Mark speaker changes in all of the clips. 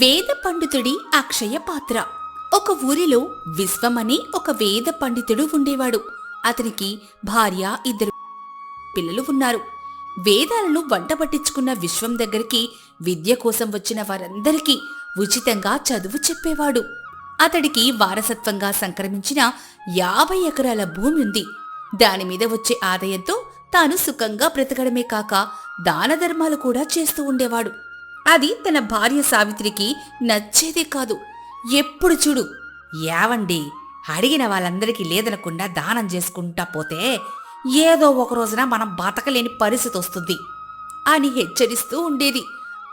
Speaker 1: వేద పండితుడి అక్షయ పాత్ర. ఒక ఊరిలో విశ్వమని ఒక వేద పండితుడు ఉండేవాడు. అతనికి భార్య ఇద్దరు పిల్లలు ఉన్నారు. వేదాలను వంట పట్టించుకున్న విశ్వం దగ్గరికి విద్య కోసం వచ్చిన వారందరికీ ఉచితంగా చదువు చెప్పేవాడు. అతడికి వారసత్వంగా సంక్రమించిన యాభై ఎకరాల భూమి ఉంది. దాని మీద వచ్చే ఆదాయంతో తాను సుఖంగా బ్రతకడమే కాక దాన ధర్మాలు కూడా చేస్తూ ఉండేవాడు. అది తన భార్య సావిత్రికి నచ్చేదే కాదు. ఎప్పుడు చూడు యావండి అడిగిన వాళ్ళందరికీ లేదనకుండా దానం చేసుకుంటా పోతే ఏదో ఒక రోజున మనం బతకలేని పరిస్థితి వస్తుంది అని హెచ్చరిస్తూ ఉండేది.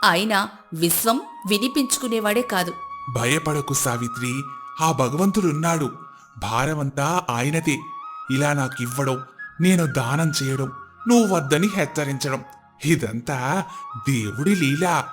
Speaker 1: అయినా విశ్వం వినిపించుకునేవాడే కాదు.
Speaker 2: భయపడకు సావిత్రి ఆ భగవంతుడున్నాడు. భారమంతా ఆయనదే. ఇలా నాకివ్వడం నేను దానం చేయడం నువ్వు వద్దని హెచ్చరించడం ఇదంతా దేవుడి లీల.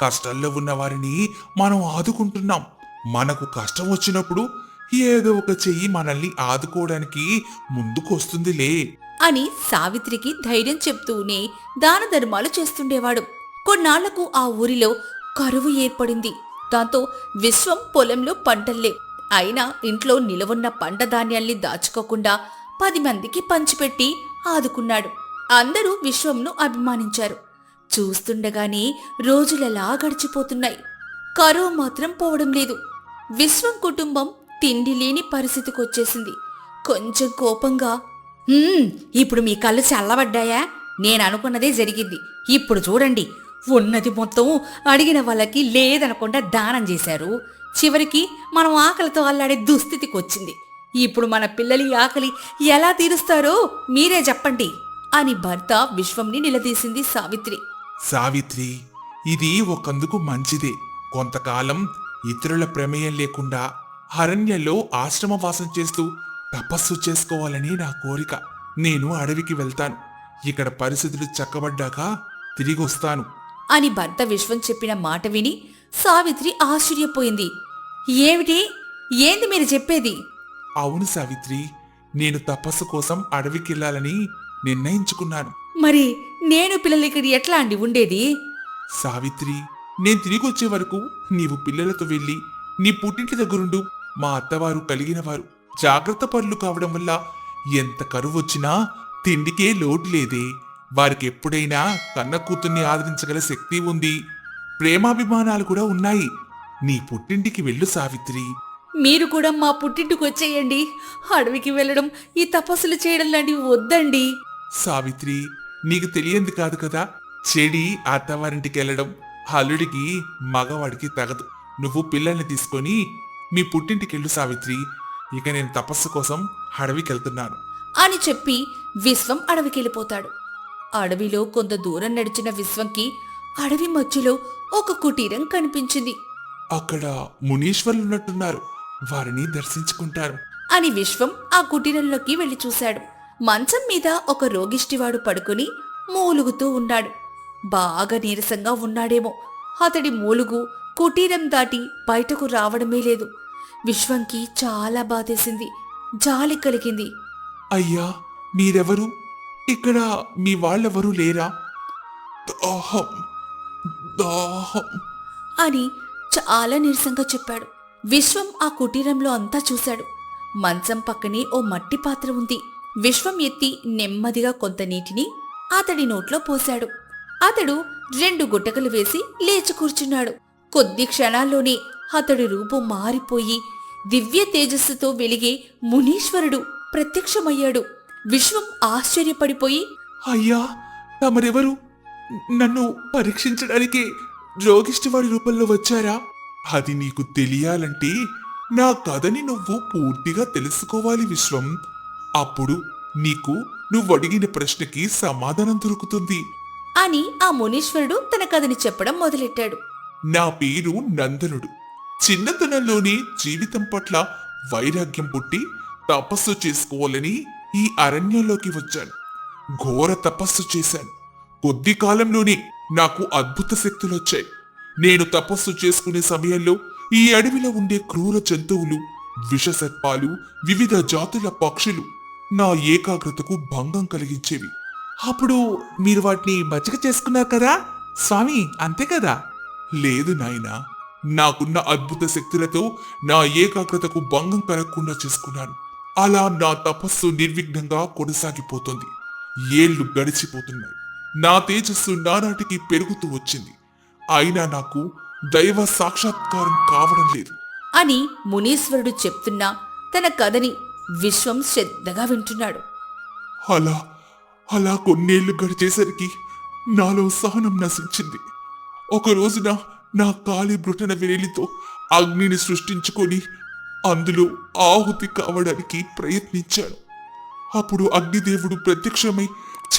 Speaker 2: కష్టంలో ఉన్న వారిని మనం ఆదుకుంటున్నాం. మనకు కష్టం వచ్చినప్పుడు ఏదో ఒక చెయ్యి మనల్ని ఆదుకోవడానికి ముందుకొస్తుందిలే.
Speaker 1: అని సావిత్రికి ధైర్యం చెప్తూనే దాన ధర్మాలు చేస్తుండేవాడు. కొన్నాళ్ళకు ఆ ఊరిలో కరువు ఏర్పడింది. దాంతో విశ్వం పొలంలో పంటల్లే అయినా ఇంట్లో నిలవున్న పంట ధాన్యాల్ని దాచుకోకుండా పది మందికి పంచిపెట్టి ఆదుకున్నాడు. అందరూ విశ్వంను అభిమానించారు. చూస్తుండగానే రోజులలా గడిచిపోతున్నాయి. కరువు మాత్రం పోవడం లేదు. విశ్వం కుటుంబం తిండి లేని పరిస్థితికొచ్చేసింది. కొంచెం కోపంగా ఇప్పుడు మీ కళ్ళు చల్లబడ్డాయా? నేను అనుకున్నదే జరిగింది. ఇప్పుడు చూడండి. ఉన్నది మొత్తం అడిగిన వాళ్ళకి లేదనకుండా దానం చేశారు. చివరికి మనం ఆకలితో అల్లాడే దుస్థితికి వచ్చింది ఇప్పుడు మన పిల్లలి ఆకలి ఎలా తీరుస్తారో మీరే చెప్పండి అని భర్త విశ్వంని నిలదీసింది సావిత్రి.
Speaker 2: సావిత్రి ఇది ఒకందుకు మంచిదే. కొంతకాలం ఇతరుల ప్రమేయం లేకుండా అరణ్యంలో ఆశ్రమవాసం చేస్తూ తపస్సు చేసుకోవాలని నా కోరిక. నేను అడవికి వెళ్తాను. ఇక్కడ పరిస్థితులు చక్కబడ్డాక తిరిగి వస్తాను
Speaker 1: అని భర్త విశ్వం చెప్పిన మాట విని సావిత్రి ఆశ్చర్యపోయింది. ఏమిటి? ఏంది మీరు చెప్పేది?
Speaker 2: అవును సావిత్రి నేను తపస్సు కోసం అడవికి వెళ్ళాలని నిర్ణయించుకున్నాను.
Speaker 1: మరి నేను పిల్లలు ఇక్కడ ఎట్లా అండి ఉండేది?
Speaker 2: సావిత్రి నేను తిరిగి వచ్చే వరకు నీవు పిల్లలతో వెళ్ళి నీ పుట్టింటి దగ్గరుండు. మా అత్తవారు కలిగిన వారు జాగ్రత్త పనులు కావడం వల్ల ఎంత కరువు వచ్చినా తిండికే లోటు లేదే. వారికి ఎప్పుడైనా కన్న కూతుర్ని ఆదరించగల శక్తి ఉంది. ప్రేమాభిమానాలు కూడా ఉన్నాయి. నీ పుట్టింటికి వెళ్ళు సావిత్రి.
Speaker 1: మీరు కూడా మా పుట్టింటికి వచ్చేయండి. అడవికి వెళ్ళడం ఈ తపస్సులు చేయడం లాంటివి వద్దండి.
Speaker 2: సావిత్రి నీకు తెలియంది కాదు కదా? చెడి అత్తవారింటికి వెళ్ళడం అల్లుడికి మగవాడికి తగదు. నువ్వు పిల్లల్ని తీసుకొని మీ పుట్టింటికెళ్ళు సావిత్రి. ఇక నేను తపస్సు కోసం అడవికి వెళ్తున్నాను
Speaker 1: అని చెప్పి విశ్వం అడవికెళ్ళిపోతాడు. అడవిలో కొంత దూరం నడిచిన విశ్వంకి అడవి మధ్యలో ఒక కుటీరం కనిపించింది.
Speaker 2: అక్కడ మునీశ్వర్లు ఉన్నట్టున్నారు వారిని దర్శించుకుంటారు.
Speaker 1: అని విశ్వం ఆ కుటీరంలోకి వెళ్ళి చూశాడు. మంచం మీద ఒక రోగిష్టివాడు పడుకుని మూలుగుతూ ఉన్నాడు. బాగా నీరసంగా ఉన్నాడేమో. అతడి మూలుగు కుటీరం దాటి బయటకు రావడమే లేదు. విశ్వంకి చాలా బాధేసింది. జాలి కలిగింది.
Speaker 2: అయ్యా మీరెవరు? ఇక్కడ మీ వాళ్ళెవరూ లేరా? దాహం దాహం
Speaker 1: అని చాలా నీరసంగా చెప్పాడు. విశ్వం ఆ కుటీరంలో అంతా చూశాడు. మంచం పక్కనే ఓ మట్టి పాత్ర ఉంది. విశ్వం ఎత్తి నెమ్మదిగా కొంత నీటిని అతడి నోట్లో పోశాడు. అతడు రెండు గుట్టకలు వేసి లేచి కూర్చున్నాడు. కొద్ది క్షణాల్లోనే అతడి రూపం మారిపోయి దివ్య తేజస్సుతో వెలిగే మునీశ్వరుడు ప్రత్యక్షమయ్యాడు. విశ్వం ఆశ్చర్యపడిపోయి
Speaker 2: అయ్యా తమరెవరు? నన్ను పరీక్షించడానికి రోగిష్టివాడి రూపంలో వచ్చారా? అది నీకు తెలియాలంటే నా కథని నువ్వు పూర్తిగా తెలుసుకోవాలి విశ్వం. అప్పుడు నీకు నువ్వు అడిగిన ప్రశ్నకి సమాధానం దొరుకుతుంది.
Speaker 1: అని ఆ మునీశ్వరుడు తన కథని చెప్పడం మొదలెట్టాడు.
Speaker 2: నా పేరు నందనుడు. చిన్నతనంలోనే జీవితం పట్ల వైరాగ్యం పుట్టి తపస్సు చేసుకోవాలని ఈ అరణ్యంలోకి వచ్చాను. ఘోర తపస్సు చేశాను. కొద్ది కాలంలోనే నాకు అద్భుత శక్తులు వచ్చాయి. నేను తపస్సు చేసుకునే సమయంలో ఈ అడవిలో ఉండే క్రూర జంతువులు విషసర్పాలు వివిధ జాతుల పక్షులు నా ఏకాగ్రతకు భంగం కలిగించేవి. అప్పుడు మీరు వాటిని బతిక చేసుకున్నారు కదా? స్వామి అంతే కదా? లేదు నాయనా నాకున్న అద్భుత శక్తులతో నా ఏకాగ్రతకు భంగం కలగకుండా చేసుకున్నాను. అలా నా తపస్సు నిర్విఘ్నంగా కొనసాగిపోతుంది. ఏళ్ళు గడిచిపోతున్నాయి. నా తేజస్సు నానాటికి పెరుగుతూ వచ్చింది. అయినా నాకు దైవ సాక్షాత్కారం కావడం లేదు.
Speaker 1: అని మునీశ్వరుడు చెప్తున్నా తన కథని విశ్వం శ్రద్ధగా వింటున్నాడు.
Speaker 2: అలా అలా కొన్నేళ్ళు గడిచేసరికి నాలో సహనం నశించింది. ఒక రోజున నా కాలి బ్రుటన వేలితో అగ్నిని సృష్టించుకొని అందులో ఆహుతి కావడానికి ప్రయత్నించాను. అప్పుడు అగ్నిదేవుడు ప్రత్యక్షమై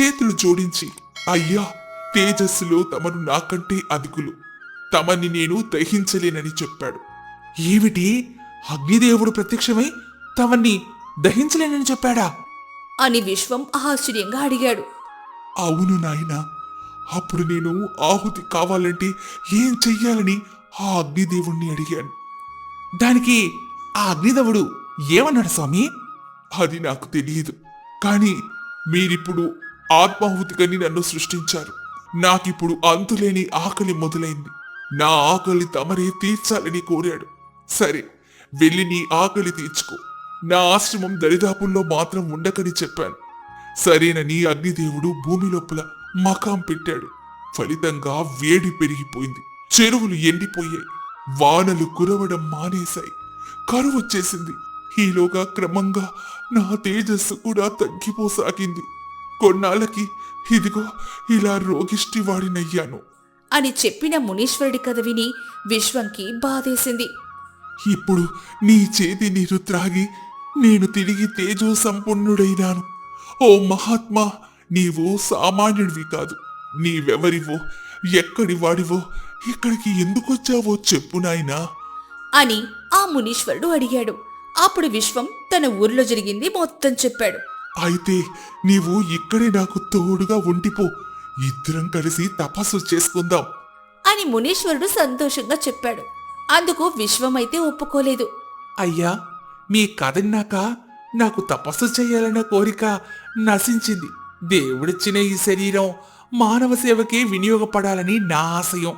Speaker 2: చేతులు జోడించి అయ్యా తేజస్సులో తమను నాకంటే అధికులు. తమని నేను దహించలేనని చెప్పాడు.
Speaker 3: ఏమిటి? అగ్నిదేవుడు ప్రత్యక్షమై తమని దహించలేనని చెప్పాడా?
Speaker 1: అని విశ్వం ఆశ్చర్యంగా అడిగాడు.
Speaker 2: అవును నాయనా అప్పుడు నేను ఆహుతి కావాలంటే ఏం చెయ్యాలని ఆ అగ్నిదేవుణ్ణి అడిగాను.
Speaker 3: దానికి ఆ అగ్నిదేవుడు ఏమన్నాడు స్వామి?
Speaker 2: అది నాకు తెలియదు కానీ మీరిప్పుడు ఆత్మాహుతికని నన్ను సృష్టించారు. నాకిప్పుడు అంతులేని ఆకలి మొదలైంది. నా ఆకలి తమరే తీర్చాలని కోరాడు. సరే వెళ్ళి నీ ఆకలి తీర్చుకో. నా ఆశ్రమం దరిదాపుల్లో మాత్రం ఉండకని చెప్పాను. సరేనని అగ్నిదేవుడు భూమి లోపల మకాం పెట్టాడు. ఫలితంగా వేడి పెరిగిపోయింది. చెరువులు ఎండిపోయాయి. వానలు కురవడం మానేశాయి. కరువు వచ్చేసింది. ఈలోగా క్రమంగా నా తేజస్సు కూడా తగ్గిపోసాగింది. కొన్నాళ్ళకి ఇదిగో ఇలా రోగిష్టి వాడినయ్యాను.
Speaker 1: అని చెప్పిన మునీశ్వరుడి కథ విని విశ్వంకి బాధేసింది.
Speaker 2: ఇప్పుడు నీ చేతి నీరు త్రాగి నేను తిరిగి తేజో సంపన్నుడైనాను ఓ మహాత్మా నీవు సామాన్యుడివి కాదు. నీవెవరివో ఎక్కడి వాడివో ఇక్కడికి ఎందుకొచ్చావో చెప్పు నాయనా.
Speaker 1: అని ఆ మునీశ్వరుడు అడిగాడు. అప్పుడు విశ్వం తన ఊరిలో జరిగింది మొత్తం చెప్పాడు.
Speaker 2: అయితే నీవు ఇక్కడే నాకు తోడుగా ఉండిపో. ఇద్దరం కలిసి తపస్సు చేసుకుందాం.
Speaker 1: అని మునీశ్వరుడు సంతోషంగా చెప్పాడు. అందుకు విశ్వమైతే ఒప్పుకోలేదు.
Speaker 3: అయ్యా మీ కథ విన్నాక నాకు తపస్సు చేయాలన్న కోరిక నశించింది. దేవుడిచ్చిన ఈ శరీరం మానవ సేవకే వినియోగపడాలని నా ఆశయం.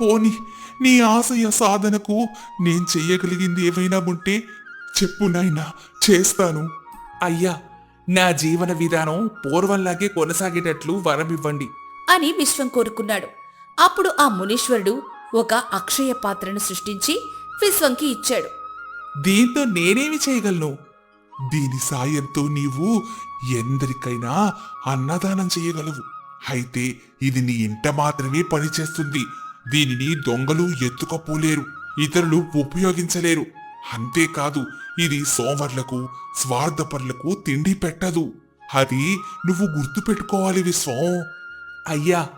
Speaker 2: పోని నీ ఆశయ సాధనకు నేను చెయ్యగలిగింది ఏవైనా ఉంటే చెప్పు నాయనా చేస్తాను.
Speaker 3: అయ్యా నా జీవన విధానం పూర్వంలాగే కొనసాగేటట్లు వరమివ్వండి.
Speaker 1: అని విశ్వం కోరుకున్నాడు. అప్పుడు ఆ మునీశ్వరుడు ఒక అక్షయ పాత్రను సృష్టించి విశ్వంకి ఇచ్చాడు.
Speaker 3: దీంతో నేనేమి చేయగలను?
Speaker 2: దీని సాయంతో నీవు ఎందరికైనా అన్నదానం చేయగలవు. అయితే ఇది నీ ఇంట మాత్రమే పనిచేస్తుంది. దీనిని దొంగలు ఎత్తుకపోలేరు. ఇతరులు ఉపయోగించలేరు. అంతేకాదు ఇది సోమర్లకు స్వార్థపరులకు తిండి పెట్టదు. అది నువ్వు గుర్తుపెట్టుకోవాలి విశ్వం.
Speaker 3: అయ్యా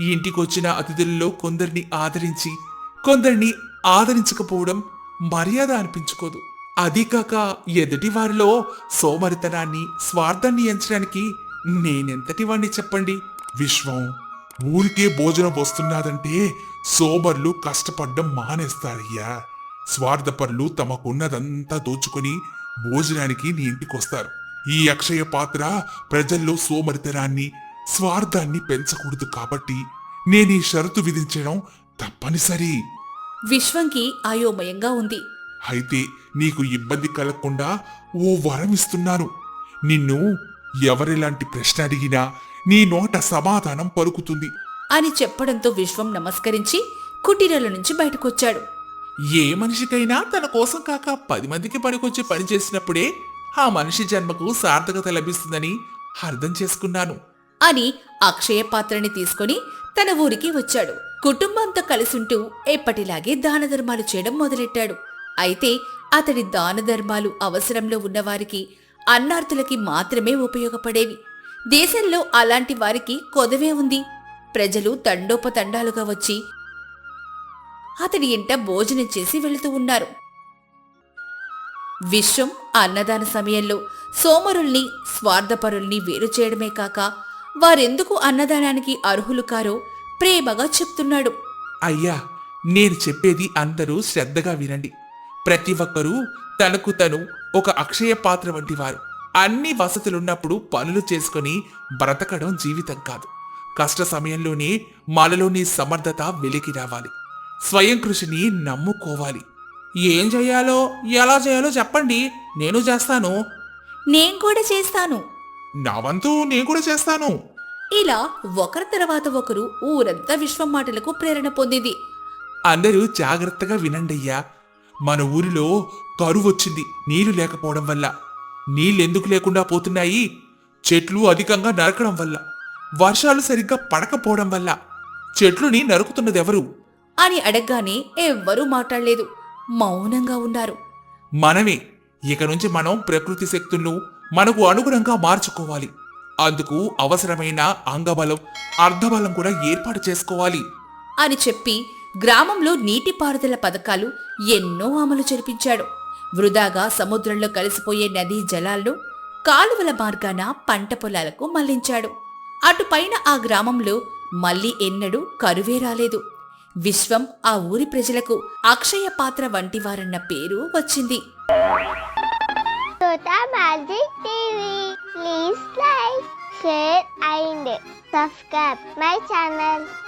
Speaker 3: ఈ ఇంటికొచ్చిన అతిథుల్లో కొందరిని ఆదరించి కొందరిని ఆదరించకపోవడం మర్యాద అనిపించుకోదు. అది కాక ఎదుటి వారిలో సోమరితనాన్ని స్వార్థాన్ని ఎంచడానికి నేనెంతటి వాణ్ణి చెప్పండి?
Speaker 2: విశ్వం ఊరికే భోజనం వస్తున్నదంటే సోమర్లు కష్టపడ్డం మానేస్తారయ్యా. స్వార్థపరులు తమకున్నదంతా దోచుకొని భోజనానికి నీ ఇంటికొస్తారు. ఈ అక్షయ పాత్ర ప్రజల్లో సోమరితనాన్ని స్వార్థాన్ని పెంచకూడదు కాబట్టి నేను ఈ షరతు విధించడం తప్పనిసరి.
Speaker 1: విశ్వంకి అయోమయంగా ఉంది.
Speaker 2: అయితే నీకు ఇబ్బంది కలగకుండా ఓ వరం ఇస్తున్నాను. నిన్ను ఎవరెలాంటి ప్రశ్న అడిగినా నీ నోట సమాధానం పలుకుతుంది.
Speaker 1: అని చెప్పడంతో విశ్వం నమస్కరించి కుటీరాల నుంచి బయటకొచ్చాడు.
Speaker 3: ఏ మనిషికైనా తన కోసం కాక పది మందికి పనికొచ్చి పని చేసినప్పుడే ఆ మనిషి జన్మకు సార్థకత లభిస్తుందని అర్థం చేసుకున్నాను.
Speaker 1: అని అక్షయ పాత్రని తీసుకొని తన ఊరికి వచ్చాడు. కుటుంబంతో కలిసుంటూ ఎప్పటిలాగే దానధర్మాలు చేయడం మొదలెట్టాడు. అయితే అతడి దాన ధర్మాలు అవసరంలో ఉన్నవారికి అన్నార్థులకి మాత్రమే ఉపయోగపడేవి. దేశంలో అలాంటి వారికి కొదవే ఉంది. ప్రజలు తండోపతండాలుగా వచ్చి అతడి ఇంట భోజనం చేసి వెళుతూ ఉన్నారు. విశ్వం అన్నదాన సమయంలో సోమరుల్ని స్వార్థపరుల్ని వేరు చేయడమే కాక వారెందుకు అన్నదానానికి అర్హులు కారో ప్రేమగా చెప్తున్నాడు.
Speaker 3: అయ్యా నేను చెప్పేది అందరూ శ్రద్ధగా వినండి. ప్రతి ఒక్కరూ తనకు తను ఒక అక్షయ పాత్ర వంటి వారు. అన్ని వసతులున్నప్పుడు పనులు చేసుకొని బ్రతకడం జీవితం కాదు. కష్ట సమయంలోనే మనలోని సమర్థత వెలికి రావాలి.
Speaker 2: స్వయం కృషిని నమ్ముకోవాలి. ఏం చేయాలో ఎలా చేయాలో చెప్పండి. నేను చేస్తాను.
Speaker 1: నేను కూడా చేస్తాను.
Speaker 4: నా వంతు నేను కూడా చేస్తాను.
Speaker 1: ఇలా ఒకరి తర్వాత ఒకరు ఊరంతా విశ్వం మాటలకు ప్రేరణ పొందింది.
Speaker 2: అందరూ జాగ్రత్తగా వినండయ్యా మన ఊరిలో కరువు వచ్చింది నీళ్ళు లేకపోవడం వల్ల. నీళ్ళెందుకు లేకుండా పోతున్నాయి? చెట్లు అధికంగా నరకడం వల్ల. వర్షాలు సరిగ్గా పడకపోవడం వల్ల. చెట్లుని నరుకుతున్నదెవరు?
Speaker 1: అని అడగగానే ఎవ్వరూ మాట్లాడలేదు. మౌనంగా ఉన్నారు.
Speaker 2: మనమే. ఇక నుంచి మనం ప్రకృతి శక్తులను మనకు అనుగుణంగా మార్చుకోవాలి. అందుకు అవసరమైన అంగబలం అర్ధబలం కూడా ఏర్పాటు చేసుకోవాలి.
Speaker 1: అని చెప్పి గ్రామంలో నీటిపారుదల పథకాలు ఎన్నో అమలు జరిపించాడు. వృధాగా సముద్రంలో కలిసిపోయే నదీ జలాలను కాలువల మార్గాన పంట పొలాలకు మళ్ళించాడు. అటుపైన ఆ గ్రామంలో మళ్ళీ ఎన్నడూ కరువే రాలేదు. విశ్వం ఆ ఊరి ప్రజలకు అక్షయ పాత్ర వంటివారన్న పేరు వచ్చింది.
Speaker 5: Tota Magic TV. Please like, share and subscribe my channel.